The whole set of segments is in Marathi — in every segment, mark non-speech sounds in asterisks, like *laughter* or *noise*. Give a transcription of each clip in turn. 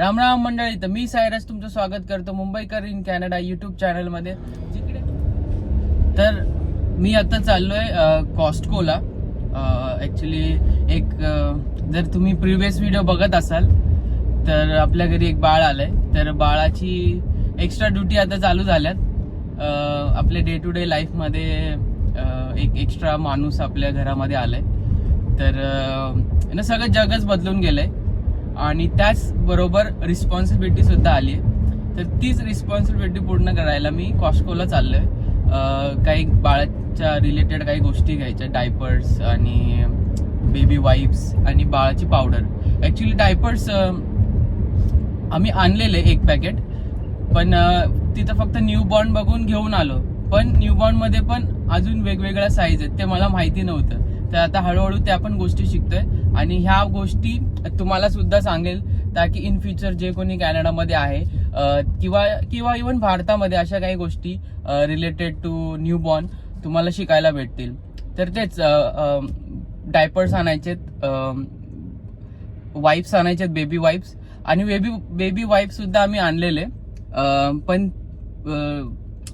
राम राम मंडळी तर मी सायरस तुमचं स्वागत करतो मुंबईकर इन कॅनडा युट्यूब चॅनलमध्ये जिकडे तर मी आता चाललोय कॉस्टकोला ऍक्च्युली एक जर तुम्ही प्रिव्हियस व्हिडिओ बघत असाल तर आपल्या घरी एक बाळ आलंय. तर बाळाची एक्स्ट्रा ड्युटी आता चालू झाल्यात. आपल्या डे टू डे लाईफमध्ये एक एक्स्ट्रा माणूस आपल्या घरामध्ये आलाय. तर ना सगळं जगच बदलून गेलंय. आणि त्याचबरोबर रिस्पॉन्सिबिलिटी सुद्धा आली आहे. तर तीच रिस्पॉन्सिबिलिटी पूर्ण करायला मी कॉस्कोला चाललो आहे काही बाळाच्या रिलेटेड काही गोष्टी घ्यायच्या. डायपर्स आणि बेबी वाईप्स आणि बाळाची पावडर ॲक्च्युली डायपर्स आम्ही आणलेले एक पॅकेट पण तिथं फक्त न्यू बॉर्न बघून घेऊन आलो. पण न्यू मध्ये पण अजून वेगवेगळ्या साईज आहेत. ते मला माहिती नव्हतं. तर आता हळूहळू त्या पण गोष्टी शिकतोय. आणि ह्या गोष्टी तुम्हाला सुद्धा सांगेल ताकी इन फ्युचर जे कोणी कॅनडामध्ये आहे किंवा किंवा इव्हन भारतामध्ये अशा काही गोष्टी रिलेटेड टू न्यू बॉर्न तुम्हाला शिकायला भेटतील. तर तेच डायपर्स आणायचेत वाईप्स आणायचेत बेबी वाईप्स आणि बेबी बेबी वाईप्स सुद्धा आम्ही आणलेले. पण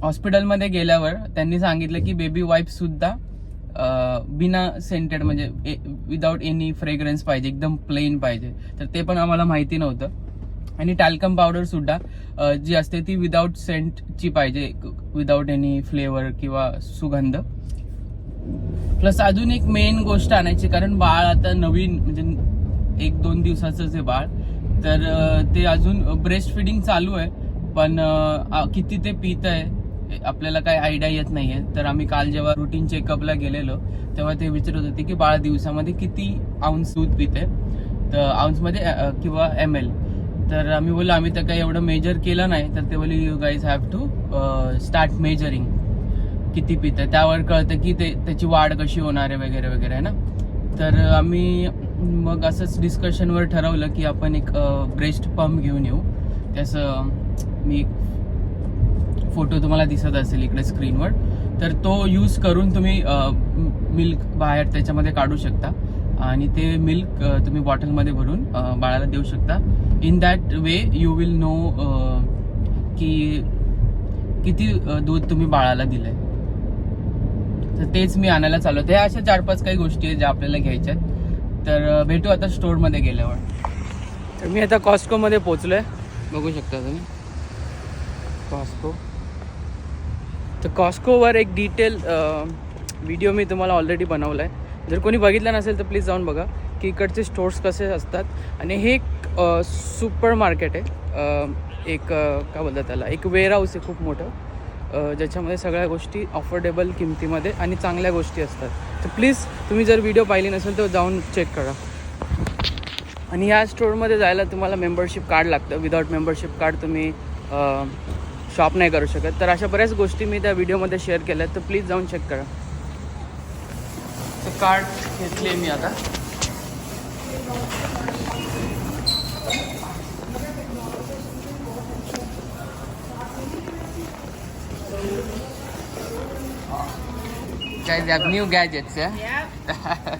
हॉस्पिटलमध्ये गेल्यावर त्यांनी सांगितलं की बेबी वाईप्स सुद्धा बिना सेंटेड म्हणजे विदाउट एनी फ्रेग्रन्स पाहिजे एकदम प्लेन पाहिजे. तर ते पण आम्हाला माहिती नव्हतं. आणि टॅल्कम पावडर सुद्धा जी असते ती विदाऊट सेंटची पाहिजे विदाउट एनी फ्लेवर किंवा सुगंध. प्लस अजून एक मेन गोष्ट आणायची कारण बाळ आता नवीन म्हणजे एक दोन दिवसाचंच आहे बाळ. तर ते अजून ब्रेस्ट फिडिंग चालू आहे पण किती ते पित आहे आपल्याला काही आयडिया येत नाहीये. तर आम्ही काल जेव्हा रुटीन चेकअपला गेलेलो तेव्हा ते विचारत होते की बाळा दिवसामध्ये किती औंस दूध पिते? तर औंसमध्ये किंवा एम एल तर आम्ही बोललो आम्ही तर काही एवढं मेजर केलं नाही. तर ते बोलले you guys have to start measuring किती पितं. आहे त्यावर कळतं की ते त्याची वाढ कशी होणार आहे वगैरे वगैरे आहे ना? तर आम्ही मग असंच डिस्कशनवर ठरवलं की आपण एक ब्रेस्ट पंप घेऊन येऊ. त्याचं मी फोटो तुम्हाला दिसत असेल इकडे स्क्रीनवर तर तो यूज करून तुम्ही मिल्क बाहेर त्याच्यामध्ये काढू शकता. आणि ते मिल्क तुम्ही बॉटलमध्ये भरून बाळाला देऊ शकता. In that way you will know की किती दूध तुम्ही बाळाला दिलंय. तर तेच मी आणायला चालवते. त्या अशा चार पाच काही गोष्टी आहेत ज्या आपल्याला घ्यायच्या आहेत. तर भेटू आता स्टोअरमध्ये गेल्यावर. तर मी आता कॉस्कोमध्ये पोचलो आहे बघू शकता तुम्ही. कॉस्को तर कॉस्कोवर एक डिटेल व्हिडिओ मी तुम्हाला ऑलरेडी बनवला आहे जर कोणी बघितला नसेल तर प्लीज जाऊन बघा की इकडचे स्टोर्स कसे असतात. आणि हे एक सुपर मार्केट आहे. एक काय बोलतात त्याला? एक वेअर हाऊस आहे खूप मोठं. ज्याच्यामध्ये सगळ्या गोष्टी अफोर्डेबल किमतीमध्ये आणि चांगल्या गोष्टी असतात. तर प्लीज तुम्ही जर व्हिडिओ पाहिली नसेल तर जाऊन चेक करा. आणि ह्या स्टोरमध्ये जायला तुम्हाला मेंबरशिप कार्ड लागतं. विदाउट मेंबरशिप कार्ड तुम्ही शॉप नाही करू शकत तर अशा बऱ्याच गोष्टी मी त्या व्हिडिओमध्ये शेअर केल्या तर प्लीज जाऊन चेक करा तर कार्ड घेतले मी आता Guys, have new gadgets, yeah? Yeah.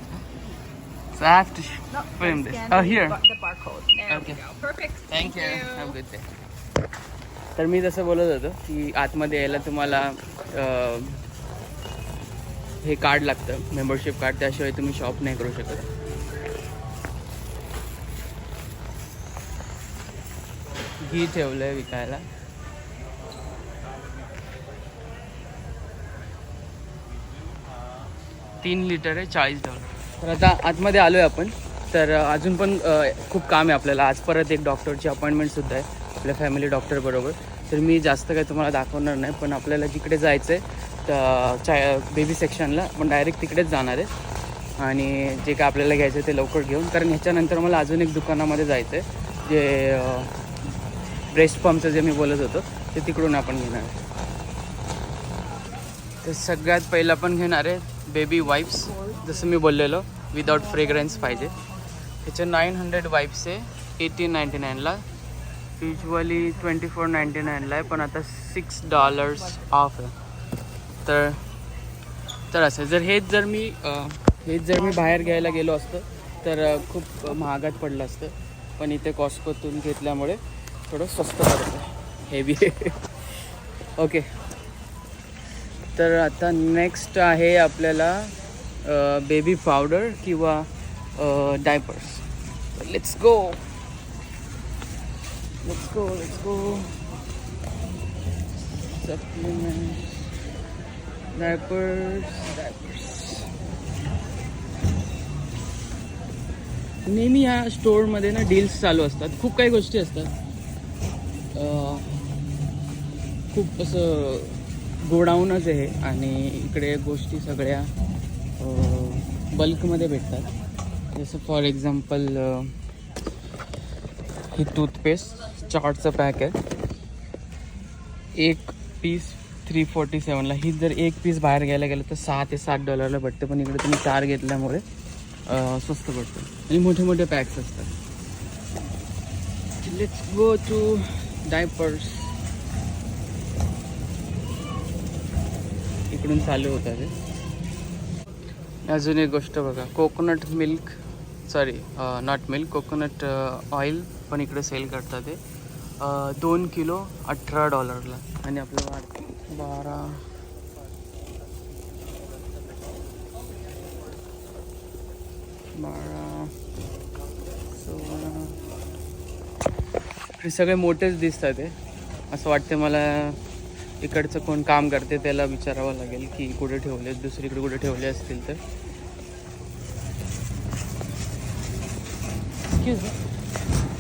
So I have to No, film this. Oh, here. The barcode. There Okay. we go. Perfect. Thank you have good day तर मी जसं बोलत होतो की आतमध्ये यायला तुम्हाला हे कार्ड लागतं मेंबरशिप कार्ड त्याशिवाय तुम्ही शॉप नाही करू शकत. घी ठेवलंय विकायला. तीन लिटर आहे चाळीस डॉलर तर आता आतमध्ये आलो आहे आपण. तर अजून पण खूप काम आहे आपल्याला. आज परत एक डॉक्टरची अपॉइंटमेंटसुद्धा आहे. आपल्या फॅमिली डॉक्टरबरोबर तर मी जास्त काही तुम्हाला दाखवणार नाही पण आपल्याला जिकडे जायचं आहे तर चा बेबी सेक्शनला पण डायरेक्ट तिकडेच जाणार आहे. आणि जे काय आपल्याला घ्यायचं आहे ते लवकर घेऊन कारण ह्याच्यानंतर मला अजून एक दुकानामध्ये जायचं आहे जे ब्रेस्ट पंपचं जे मी बोलत होतो ते तिकडून आपण घेणार आहे. तर सगळ्यात पहिलं आपण घेणार आहे बेबी वाईप्स जसं मी बोललेलो विदाउट फ्रेग्रन्स पाहिजे. ह्याचे नाईन हंड्रेड वाईप्स आहे एटीन नाईंटी नाईनला युजली ट्वेंटी फोर नाईंटी नाईनला आहे पण आता सिक्स डॉलर्स ऑफ आहे. तर तर असं जर हेच जर मी हेच जर मी बाहेर घ्यायला गेलो असतं तर खूप महागात पडलं असतं. पण इथे कॉस्कोतून घेतल्यामुळे थोडं स्वस्त पडतं. हेवी ओके *laughs* तर आता नेक्स्ट आहे आपल्याला बेबी पावडर किंवा diapers let's go Let's go, let's go. Supplements. Diapers, diapers. नेहमी ह्या स्टोअरमध्ये ना डील्स चालू असतात खूप काही गोष्टी असतात खूप असं गोडाऊनच आहे आणि इकडे गोष्टी सगळ्या बल्कमध्ये भेटतात जसं फॉर एक्झाम्पल ही टूथपेस्ट चार्टचं पॅक आहे. एक पीस थ्री फोर्टी सेवनला ही जर एक पीस बाहेर घ्यायला गेलं तर सहा ते सात डॉलरला भेटतं पण इकडे तुम्ही चार घेतल्यामुळे स्वस्त पडतं. आणि मोठे मोठे पॅक्स असतात. लेट्स गो टू डायपर्स इकडून चालू होतं ते अजून एक गोष्ट बघा. Coconut milk sorry not milk coconut oil पण इकडे सेल करतात ते. दोन किलो अठरा डॉलरला. आणि आपलं वाट बारा. बारा. सोळा. हे सगळे मोठेच दिसतात ते असं वाटते मला इकडचं कोण काम करते त्याला विचारावं लागेल की कुठे ठेवले दुसरीकडे कुठे ठेवले असतील तर.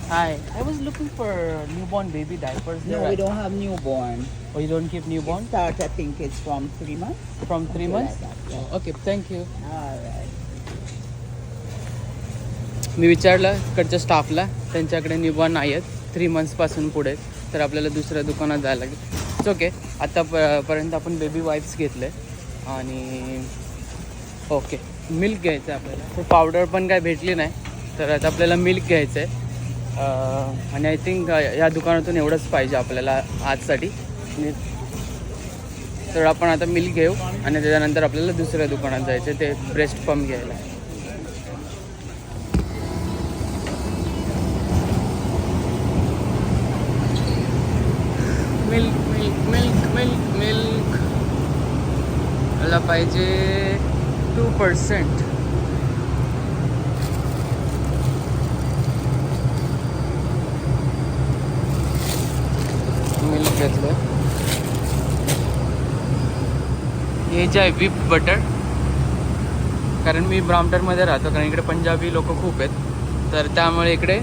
Hi, I was looking for newborn baby diapers. No, we don't have newborn. Oh, you don't keep It newborn start, I think it's from three months. from three Something months? like that, yeah. Okay, thank you. All right. मी विचारलं इकडच्या स्टाफला त्यांच्याकडे निबॉन नाही आहेत थ्री मंथ्सपासून पुढे तर आपल्याला दुसऱ्या दुकानात जायला लागेल इट्स ओके आता प पर्यंत आपण बेबी वाईप्स घेतले आणि ओके मिल्क घ्यायचं आहे आपल्याला तर पावडर पण काय भेटली नाही तर आता आपल्याला मिल्क घ्यायचं आहे आणि आय थिंक या दुकानातून एवढंच पाहिजे आपल्याला आजसाठी. तर आपण आता मिल्क घेऊ आणि त्याच्यानंतर आपल्याला दुसऱ्या दुकानात जायचं ते ब्रेस्ट पंप घ्यायला. Milk milk milk milk milk मला पाहिजे टू पर्सेंट मिल्क घेतलं. हे जे आहे विप बटर कारण मी ब्राम्प्टनमध्ये राहतो कारण इकडे पंजाबी लोक खूप आहेत. तर त्यामुळे इकडे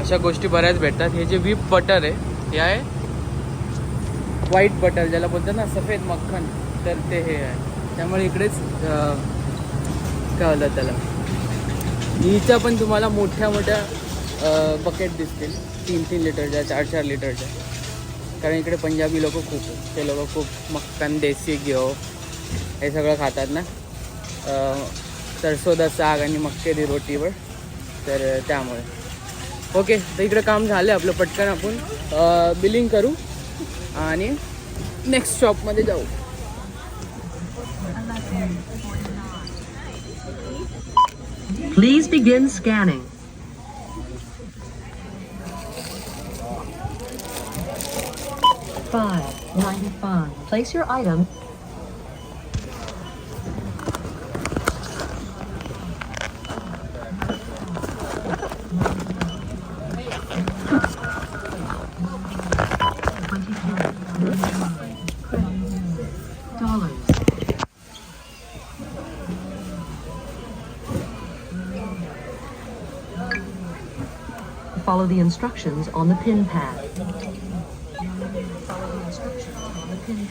अशा गोष्टी बऱ्याच भेटतात. हे जे विप बटर आहे हे आहे व्हाईट बटर ज्याला बोलतात ना सफेद मक्खन. तर ते हे आहे. त्यामुळे इकडेच कळलं त्याला. हिच्या पण तुम्हाला मोठ्या मोठ्या बकेट दिसतील. तीन तीन लिटरच्या चार चार लिटरच्या कारण इकडे पंजाबी लोक खूप ते लोक खूप मक्कन देसी घेऊ हे सगळं खातात ना. सरसोदा साग आणि मक्के दी रोटीवर. तर त्यामुळे. ओके तर इकडे काम झालं आपलं पटकन आपण. बिलिंग करू आणि नेक्स्ट शॉपमध्ये जाऊ. Please begin scanning Place your item. Follow the instructions on the pin pad. Follow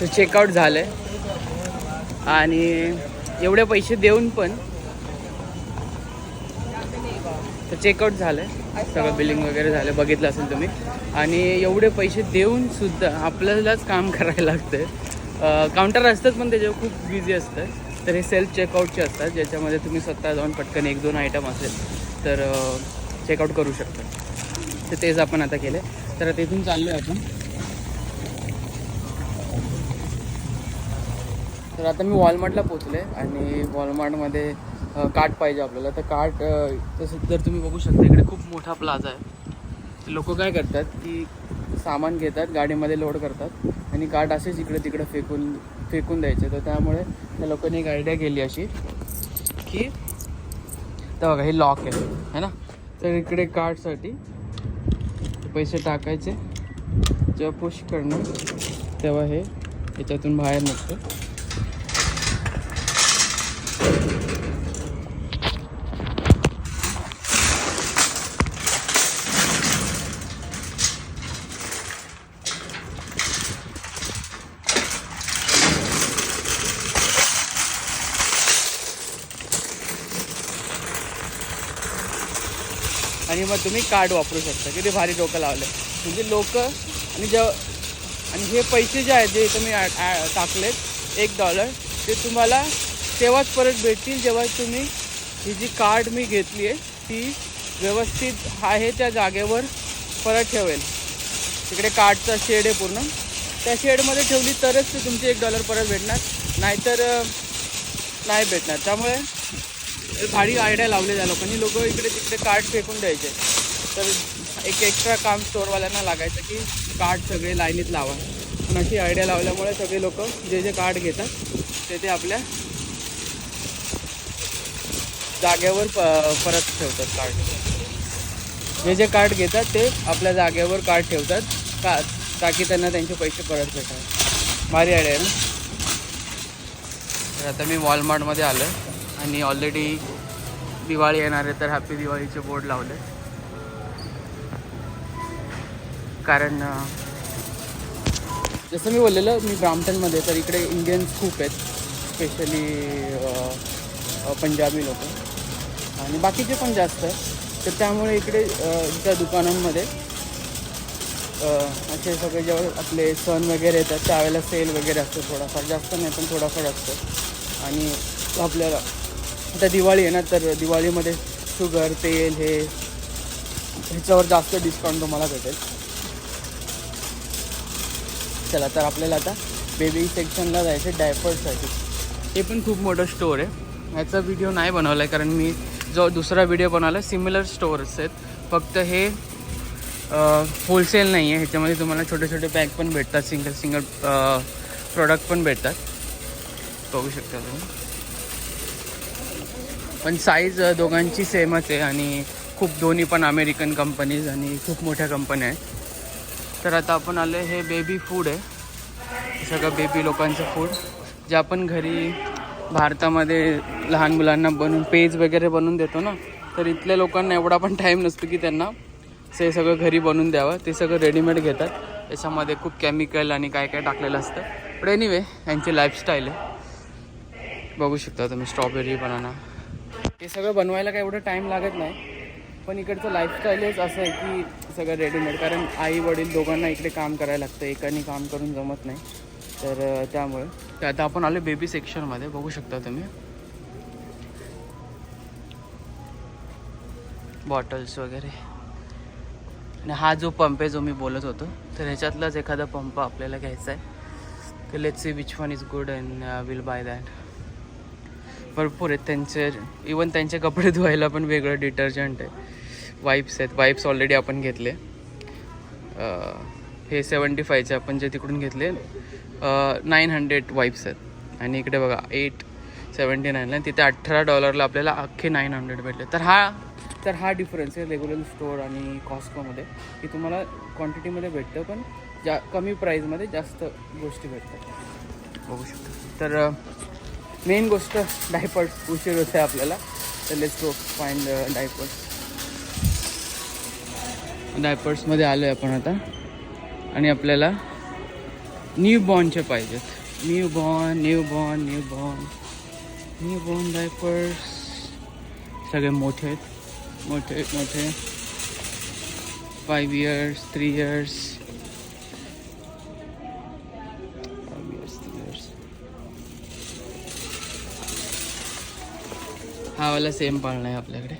तर चेकआउट झालं आहे आणि एवढे पैसे देऊन पण तर चेकआउट झालं आहे सगळं बिलिंग वगैरे झालं बघितलं असेल तुम्ही. आणि एवढे पैसे देऊन सुद्धा आपल्यालाच काम करायला लागतं काउंटर असतात पण त्याच्यावर खूप बिझी असतं तर हे सेल्फ चेकआउटचे असतात ज्याच्यामध्ये तुम्ही स्वतः जाऊन पटकन एक दोन आयटम असेल तर चेकआउट करू शकता. तर तेच आपण आता केले. तर तिथून चाललो आहे आपण. तर आता मी वॉलमार्टला पोचले आणि वॉलमार्टमध्ये कार्ट पाहिजे आपल्याला. तर कार्ट तसं जर तुम्ही बघू शकता इकडे खूप मोठा प्लाझा आहे. लोक काय करतात की सामान घेतात गाडीमध्ये लोड करतात आणि कार्ट असेच इकडे तिकडे फेकून फेकून द्यायचे. तर त्यामुळे त्या लोकांनी एक आयडिया केली अशी की तर बघा हे लॉक आहे है ना? तर इकडे कार्टसाठी पैसे टाकायचे जेव्हा पुश करणं तेव्हा हे याच्यातून बाहेर निघतं. आणि मग तुम्ही कार्ड वापरू शकता. किती भारी डोकं लावलं म्हणजे लोक आणि जेव आणि हे पैसे जे आहेत जे तुम्ही ॲ- टाकलेत एक डॉलर ते तुम्हाला तेव्हाच परत भेटतील जेव्हा तुम्ही ही जी कार्ड मी घेतली आहे ती व्यवस्थित आहे त्या जागेवर परत ठेवेल. तिकडे कार्डचा शेड आहे पूर्ण. त्या शेडमध्ये ठेवली तरच ते तुमचे एक डॉलर परत भेटणार. नाहीतर नाही भेटणार. त्यामुळे भारी आयडिया लावले त्या लोकांनी. लोक इकडे तिकडे कार्ड फेकून द्यायचे. तर एक एक्स्ट्रा काम स्टोरवाल्यांना लागायचं की कार्ड सगळे लाईनीत लावा. पण अशी आयडिया लावल्यामुळे सगळे लोक जे जे कार्ड घेतात ते ते आपल्या जागेवर प परत ठेवतात कार्ड जे जे कार्ड घेतात ते आपल्या जागेवर कार्ड ठेवतात. का ताकी त्यांना त्यांचे पैसे परत भेटतात भारी आयडिया आहे ना? तर आता मी वॉलमार्टमध्ये आलो आहे आणि ऑलरेडी दिवाळी येणार आहे तर हॅपी दिवाळीचे बोर्ड लावले. कारण जसं मी बोललेलं मी ब्राम्प्टनमध्ये तर इकडे इंडियन्स खूप आहेत. स्पेशली पंजाबी लोक. आणि बाकीचे पण जास्त आहेत. तर त्यामुळे इकडे त्या दुकानांमध्ये असे सगळे जेव्हा आपले सण वगैरे येतात त्यावेळेला सेल वगैरे असतो थोडाफार. जास्त नाही पण थोडाफार असतो. आणि आपल्याला आता दिवाळी आहे ना तर दिवाळीमध्ये शुगर तेल हे ह्याच्यावर जास्त डिस्काउंट तुम्हाला भेटेल. चला तर आपल्याला आता बेबी सेक्शनला जायचं डायपरसाठी हे पण खूप मोठं स्टोअर आहे. ह्याचा व्हिडिओ नाही बनवला आहे कारण मी जो दुसरा व्हिडिओ बनवला सिमिलर स्टोअर्स आहेत. फक्त हे होलसेल नाही आहे ह्याच्यामध्ये तुम्हाला छोटे छोटे पॅक पण भेटतात सिंगल सिंगल प्रोडक्ट पण भेटतात. बघू शकता तुम्ही. पण साईज दोघांची सेमच आहे आणि खूप दोन्ही पण अमेरिकन कंपनीज आणि खूप मोठ्या कंपन्या आहेत. तर आता आपण आलो हे बेबी फूड आहे. सगळं बेबी लोकांचं फूड जे आपण घरी भारतामध्ये लहान मुलांना बनवून पेज वगैरे बनवून देतो ना तर इथल्या लोकांना एवढा पण टाईम नसतो की त्यांना ते सगळं घरी बनवून द्यावं. ते सगळं रेडीमेड घेतात. त्याच्यामध्ये खूप केमिकल आणि काय काय टाकलेलं असतं. पण एनिवे यांची लाईफस्टाईल आहे. बघू शकता तुम्ही स्ट्रॉबेरी बनाना हे सगळं बनवायला काय एवढं टाईम लागत नाही. पण इकडचं लाईफस्टाईलच असं आहे की सगळं रेडीमेड कारण आई वडील दोघांना इकडे काम करायला लागतं. एकाने काम करून जमत नाही. तर त्यामुळे. तर आता आपण आलो बेबी सेक्शनमध्ये बघू शकता तुम्ही. बॉटल्स वगैरे. आणि हा जो पंप आहे जो मी बोलत होतो. तर ह्याच्यातलाच एखादा पंप आपल्याला घ्यायचा आहे. तर let see which one is good and will buy that भरपूर आहेत. त्यांचे इवन त्यांचे कपडे धुवायला पण वेगळं डिटर्जंट आहे. वाईप्स आहेत. वाईप्स ऑलरेडी आपण घेतले. हे सेवन्टी फायचे आपण जे तिकडून घेतले नाईन हंड्रेड वाईप्स आहेत. आणि इकडे बघा एट सेवन्टी नाईनला तिथे अठरा डॉलरला आपल्याला अख्खे नाईन हंड्रेड भेटले. तर हा तर हा डिफरन्स आहे रेग्युलर स्टोअर आणि कॉस्कोमध्ये की तुम्हाला क्वांटिटीमध्ये भेटतं पण जा कमी प्राईजमध्ये जास्त गोष्टी भेटतात. बघू शकतो. तर मेन गोष्ट डायपर्स उशीर होते आपल्याला. तर लेट्स गो फाइंड डायपर्स डायपर्समध्ये आलो आहे आपण आता. आणि आपल्याला न्यू बॉर्नचे पाहिजेत. Newborn newborn newborn newborn diapers सगळे मोठे आहेत. मोठे मोठे. फाईव्ह इयर्स थ्री इयर्स हा वाला सेम पाळणा आहे आपल्याकडे.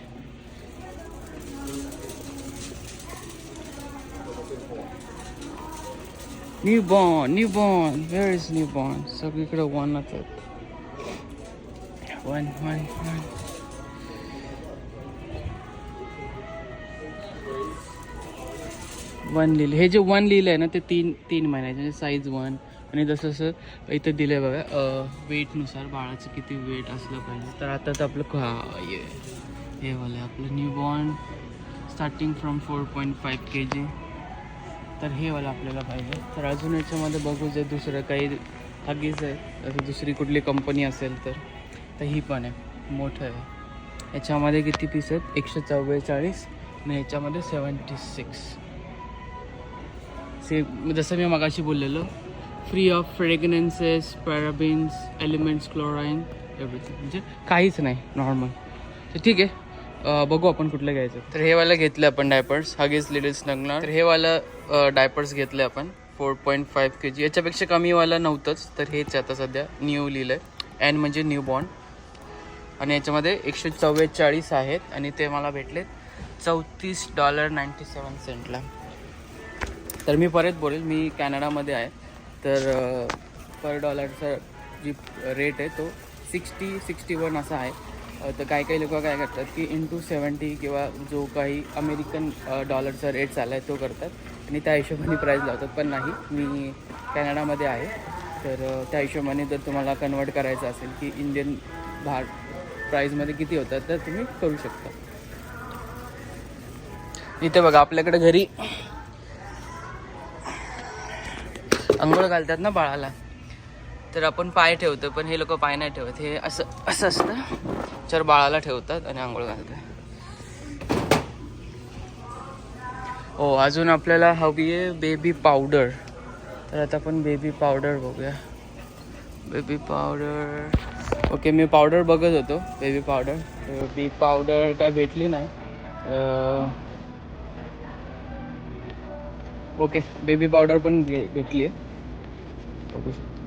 Newborn newborn where is newborn सगळीकडे वनच आहेत. वन वन वन वन लिहिलं हे जे वन लिहिलं आहे ना ते तीन तीन महिन्याचे म्हणजे साईज वन आणि जसं जसं इथं दिलं आहे बघा वेटनुसार बाळाचं किती वेट असलं पाहिजे. तर आता तर आपलं हे हे वालं आहे आपलं newborn starting from four point five K G तर हे वाला आपल्याला पाहिजे. तर अजून याच्यामध्ये बघू जे दुसरं काही हगीज आहे जसं दुसरी कुठली कंपनी असेल तर तर ही पण आहे मोठं आहे. याच्यामध्ये किती पीस आहेत? एकशे चव्वेचाळीस आणि याच्यामध्ये सेवन्टी सिक्स से जसं मी मगाशी बोललेलो free of fragrances parabens elements chlorine everything म्हणजे काहीच नाही नॉर्मल तर ठीक आहे. बघू आपण कुठलं घ्यायचं. तर हे वाला घेतलं आपण डायपर्स हगेज लिडल्स नगणार. तर हे वाला डायपर्स घेतले आपण. Four point five K G याच्यापेक्षा कमीवाला नव्हतंच. तर हेच आता सध्या न्यू लिहिलं आहे एन म्हणजे न्यू बॉर्न आणि याच्यामध्ये एकशे चव्वेचाळीस आहेत. आणि ते मला भेटले चौतीस डॉलर नाईंटी सेवन सेंटला तर मी परत बोलेल. मी कॅनडामध्ये आहे. तर पर डॉलरचा जी रेट आहे तो सिक्स्टी सिक्स्टी वन असा आहे. तर काही काही लोक काय करतात की इंटू सेवन्टी किंवा जो काही अमेरिकन डॉलरचा रेट चालला आहे तो करतात आणि त्या हिशोबाने प्राईज लावतात. पण नाही मी कॅनडामध्ये आहे. तर त्या हिशोबाने जर तुम्हाला कन्वर्ट करायचं असेल की इंडियन भार प्राईजमध्ये किती होतात तर तुम्ही करू शकता. इथे बघा आपल्याकडे घरी आंघोळ घालतात ना बाळाला. तर आपण पाय ठेवतो पण हे लोक पाय नाही ठेवत. हे असं असं असतं. तर बाळाला ठेवतात आणि आंघोळ घालतात. हो अजून आपल्याला हवी आहे बेबी पावडर तर आता आपण बेबी पावडर बघूया. बेबी पावडर ओके मी पावडर बघत होतो बेबी पावडर बेबी पावडर काय भेटली नाही. ओके बेबी पावडर पण भेटली आहे. बघू शकतो.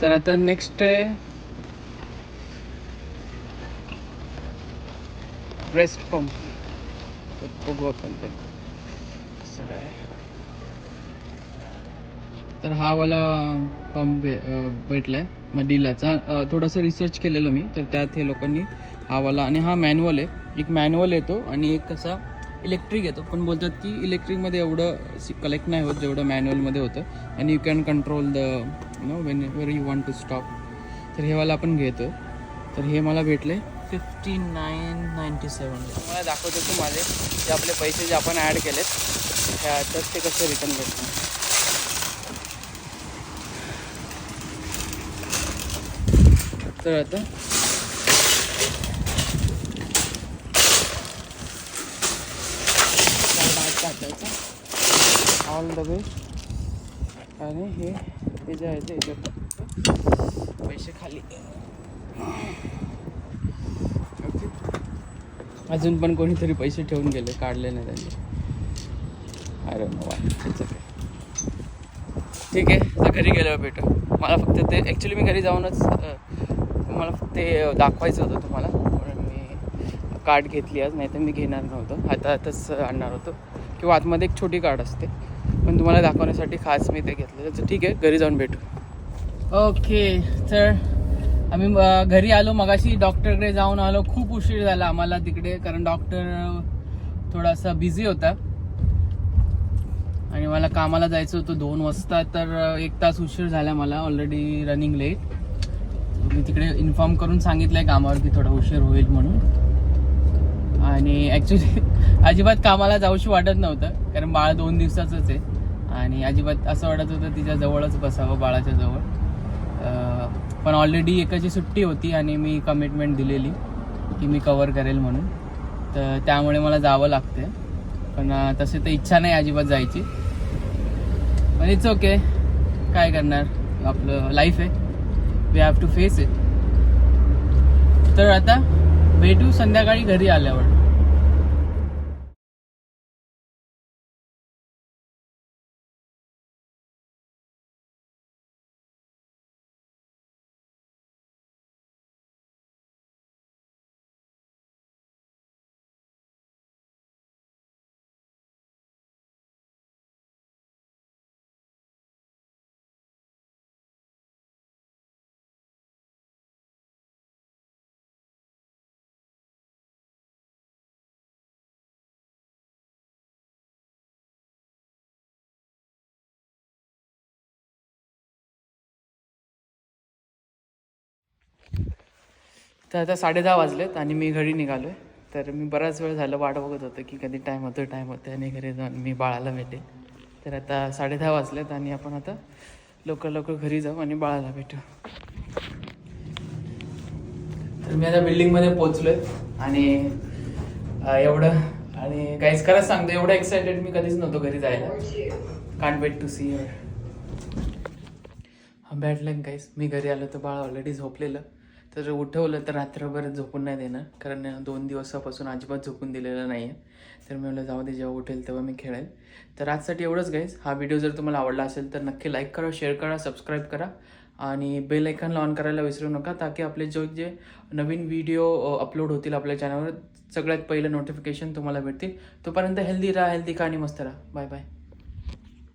तर आता नेक्स्ट आहे. ब्रेस्ट पंप बघू आपण ते. तर हा वाला पंप भेटलाय मडिलाचा थोडासा रिसर्च केलेलं मी तर त्यात हे लोकांनी हा वाला आणि हा मॅन्युअल आहे. एक मॅन्युअल येतो आणि एक कसा इलेक्ट्रिक येतो. पण बोलतात की इलेक्ट्रिकमध्ये एवढं कलेक्ट नाही होत जेवढं मॅन्युअलमध्ये होतं. आणि you can control the you know when where you want to stop तर हे वाला आपण घेतो तर हे मला भेटले फिफ्टी नाईन नाईन्टी सेवन मला दाखवतो की माझे जे आपले पैसे जे आपण ॲड केलेत. ह्या तर ते कसे रिटर्न भेटणार तर आता ऑल द वे आणि हे हे जे आहे ते याच्यात पैसे खाली. अजून पण कोणीतरी पैसे ठेवून गेले काढले नाही त्यांनी. अरे ठीक आहे तर घरी गेल्यावर भेटू मला फक्त ते ॲक्च्युली मी घरी जाऊनच मला फक्त ते दाखवायचं होतं तुम्हाला. म्हणून मी कार्ड घेतली आज नाही तर मी घेणार नव्हतो. आता आताच आणणार होतो. किंवा आतमध्ये एक छोटी कार्ड असते. पण तुम्हाला दाखवण्यासाठी खास मी ते घेतलं तर ठीक आहे घरी जाऊन भेटू. ओके तर आम्ही घरी आलो मगाशी डॉक्टरकडे जाऊन आलो. खूप उशीर झाला आम्हाला तिकडे कारण डॉक्टर थोडासा बिझी होता. आणि मला कामाला जायचं होतं दोन वाजता तर एक तास उशीर झाला मला. ऑलरेडी रनिंग लेट मी तिकडे इन्फॉर्म करून सांगितलंय कामावर की थोडा उशीर होईल म्हणून. आणि ॲक्च्युली अजिबात कामाला जाऊशी वाटत नव्हतं कारण बाळ दोन दिवसाचंच आहे. आणि अजिबात असं वाटत होतं तिच्या जवळच बसावं बाळाच्या जवळ. पण ऑलरेडी एकाची सुट्टी होती आणि मी कमिटमेंट दिलेली की मी कवर करेल म्हणून. तर त्यामुळे मला जावं लागते पण तसे तर इच्छा नाही अजिबात जायची. पण इट्स ओके काय करणार? आपलं लाईफ आहे. We have to face it तर आता भेटू संध्याकाळी घरी आल्यावर. तर आता साडेदहा वाजलेत आणि मी घरी निघालो आहे तर मी बराच वेळ झालं वाट बघत होतं की कधी टाईम होतो टाईम होतो आणि घरी जाऊन मी बाळाला भेटेल तर आता साडे दहा वाजलेत आणि आपण आता लवकर लवकर घरी जाऊ आणि बाळाला भेटू. तर मी आता बिल्डिंगमध्ये पोचलो आहे आणि एवढं आणि काहीच खरंच सांगतो एवढं एक्सायटेड मी कधीच नव्हतो घरी जायला. कान वेट टू सी हा बॅड लक गाईस मी घरी आलो तर बाळ ऑलरेडी झोपलेलं. तर उठवलं तर रात्रभर झोपून नाही देणार. कारण दोन दिवसापासून अजिबात झोपून दिलेलं नाही आहे तर मी म्हटलं जाऊ दे जेव्हा उठेल तेव्हा मी खेळेल. तर आजसाठी एवढंच गाईज हा व्हिडिओ जर तुम्हाला आवडला असेल तर नक्की लाईक करा शेअर करा सबस्क्राईब करा. आणि बेल आयकॉनला ऑन करायला विसरू नका ताकी आपले जो जे नवीन व्हिडिओ अपलोड होतील आपल्या चॅनलवर सगळ्यात पहिलं नोटिफिकेशन तुम्हाला भेटतील. तोपर्यंत हेल्दी राहा हेल्दी का आणि मस्त राहा. Bye bye